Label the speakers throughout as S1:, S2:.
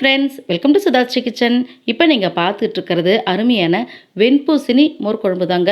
S1: Friends welcome to Sudhashree kitchen இப்போ நீங்கள் பார்த்துட்டு இருக்கிறது அருமையான வெண்பூசணி மோர் குழம்பு தாங்க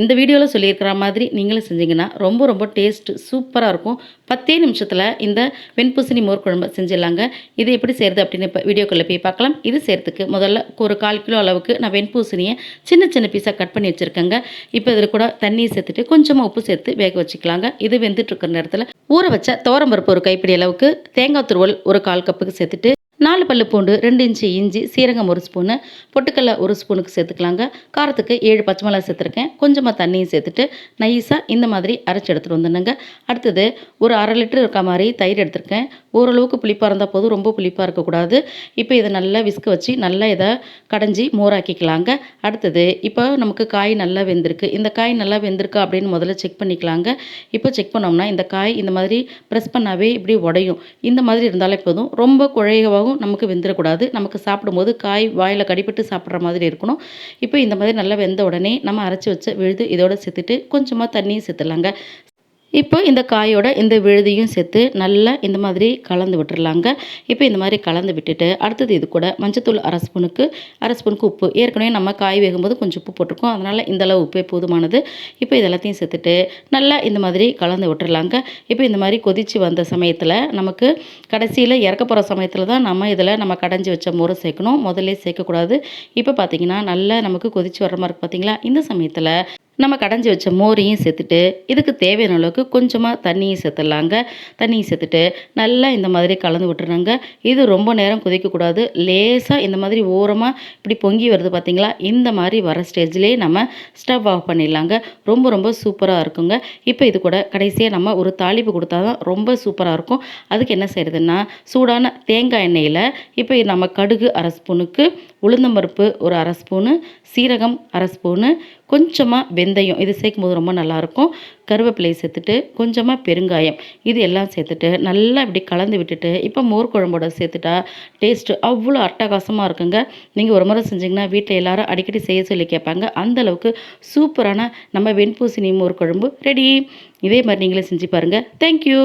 S1: இந்த வீடியோவில் சொல்லியிருக்கிற மாதிரி நீங்களும் செஞ்சீங்கன்னா ரொம்ப ரொம்ப டேஸ்ட்டு சூப்பராக இருக்கும். பத்தே நிமிஷத்தில் இந்த வெண்பூசணி மோர் குழம்பு செஞ்சிடலாங்க. இது எப்படி செய்கிறது அப்படின்னு இப்போ வீடியோக்குள்ளே போய் பார்க்கலாம். இது செய்கிறதுக்கு முதல்ல ஒரு கால் கிலோ அளவுக்கு நான் வெண்பூசணியை சின்ன சின்ன பீஸாக கட் பண்ணி வச்சுருக்கேங்க. இப்போ இதில் கூட தண்ணியை சேர்த்துட்டு கொஞ்சமாக உப்பு சேர்த்து வேக வச்சுக்கலாங்க. இது வெந்துட்டு இருக்கிற நேரத்தில் ஊற வச்ச தோரம்பருப்பு ஒரு கைப்பிடி அளவுக்கு தேங்காய் துருவல் ஒரு கால் கப்புக்கு சேர்த்துட்டு நாலு பல்லு பூண்டு ரெண்டு இன்ச்சு இஞ்சி சீரகம் ஒரு ஸ்பூனு பொட்டுக்கடலை ஒரு ஸ்பூனுக்கு சேர்த்துக்கலாங்க. காரத்துக்கு ஏழு பச்சை மிளகா சேர்த்துருக்கேன். கொஞ்சமாக தண்ணியும் சேர்த்துட்டு நைஸாக இந்த மாதிரி அரைச்சி எடுத்துகிட்டு வந்துடுங்க அடுத்தது ஒரு அரை லிட்டர் இருக்க மாதிரி தயிர் எடுத்திருக்கேன். ஓரளவுக்கு புளிப்பாக இருந்தால் போதும். ரொம்ப புளிப்பாக இருக்கக்கூடாது. இப்போ இதை நல்லா விஸ்க வச்சு நல்லா இதை கடைஞ்சி மோராக்கிக்கலாங்க. அடுத்தது இப்போ நமக்கு காய் நல்லா வெந்திருக்கு. இந்த காய் நல்லா வெந்திருக்கா அப்படின்னு முதல்ல செக் பண்ணிக்கலாங்க. இப்போ செக் பண்ணோம்னா இந்த காய் இந்த மாதிரி ப்ரெஸ் பண்ணாவே இப்படி உடையும். இந்த மாதிரி இருந்தாலே போதும். ரொம்ப குழையவாகவும் நமக்கு வெந்துடக்கூடாது நமக்கு சாப்பிடும்போது காய் வாயில் கடிப்பட்டு சாப்பிட்ற மாதிரி இருக்கணும். இப்போ இந்த மாதிரி நல்லா வெந்த உடனே நம்ம அரைச்சி வச்ச விழுது இதோட சேர்த்துட்டு கொஞ்சமாக தண்ணியும் சேர்த்துலாங்க இப்போ இந்த காயோட இந்த விழுதியும் சேர்த்து நல்லா இந்த மாதிரி கலந்து விட்டுறலாங்க. இப்போ இந்த மாதிரி கலந்து விட்டுட்டு அடுத்தது இது கூட மஞ்சத்தூள் அரை ஸ்பூனுக்கு அரை ஸ்பூனுக்கு உப்பு. ஏற்கனவே நம்ம காய் வேகும்போது கொஞ்சம் உப்பு போட்டிருக்கோம். அதனால் இந்த அளவு உப்பே போதுமானது. இப்போ இது எல்லாத்தையும் சேர்த்துட்டு நல்லா இந்த மாதிரி கலந்து விட்டுறலாங்க. இப்போ இந்த மாதிரி கொதித்து வந்த சமயத்தில் நமக்கு கடைசியில் இறக்க போகிற சமயத்தில் தான் நம்ம இதில் நம்ம கடைஞ்சி வச்ச மோரை சேர்க்கணும். முதல்ல சேர்க்கக்கூடாது. இப்போ பார்த்தீங்கன்னா நல்லா நமக்கு கொதித்து வர்ற மாதிரி இருக்கு பார்த்தீங்களா இந்த சமயத்தில் நம்ம கடைஞ்சி வச்ச மோரையும் சேர்த்துட்டு இதுக்கு தேவையான அளவுக்கு கொஞ்சமாக தண்ணியும் சேர்த்துடலாங்க. தண்ணியும் சேர்த்துட்டு நல்லா இந்த மாதிரி கலந்து விட்டுருங்க இது ரொம்ப நேரம் கொதிக்கக்கூடாது. லேசாக இந்த மாதிரி ஓரமாக இப்படி பொங்கி வருது பார்த்திங்களா இந்த மாதிரி வர ஸ்டேஜ்லேயே நம்ம ஸ்டவ் ஆஃப் பண்ணிடலாங்க. ரொம்ப ரொம்ப சூப்பராக இருக்குங்க. இப்போ இது கூட கடைசியாக நம்ம ஒரு தாளிப்பு கொடுத்தா தான் ரொம்ப சூப்பராக இருக்கும். அதுக்கு என்ன செய்கிறதுன்னா சூடான தேங்காய் எண்ணெயில் இப்போ நம்ம கடுகு அரை ஸ்பூனுக்கு உளுந்தம்பருப்பு ஒரு அரை ஸ்பூனு சீரகம் அரை ஸ்பூனு கொஞ்சமாக வெந்தயம் இது சேர்க்கும் போது ரொம்ப நல்லாயிருக்கும். கருவேப்பிலையை சேர்த்துட்டு கொஞ்சமாக பெருங்காயம் இது எல்லாம் சேர்த்துட்டு நல்லா இப்படி கலந்து விட்டுட்டு இப்போ மோர் குழம்போட சேர்த்துட்டா டேஸ்ட்டு அவ்வளோ அட்டகாசமாக இருக்குங்க. நீங்கள் ஒரு முறை செஞ்சிங்கன்னா வீட்டில் எல்லாரும் அடிக்கடி செய்ய சொல்லி கேட்பாங்க. அந்த அளவுக்கு சூப்பரான நம்ம வெண்பூசணி மோர் குழம்பு ரெடி இதே மாதிரி நீங்களே செஞ்சு பாருங்கள் தேங்க்யூ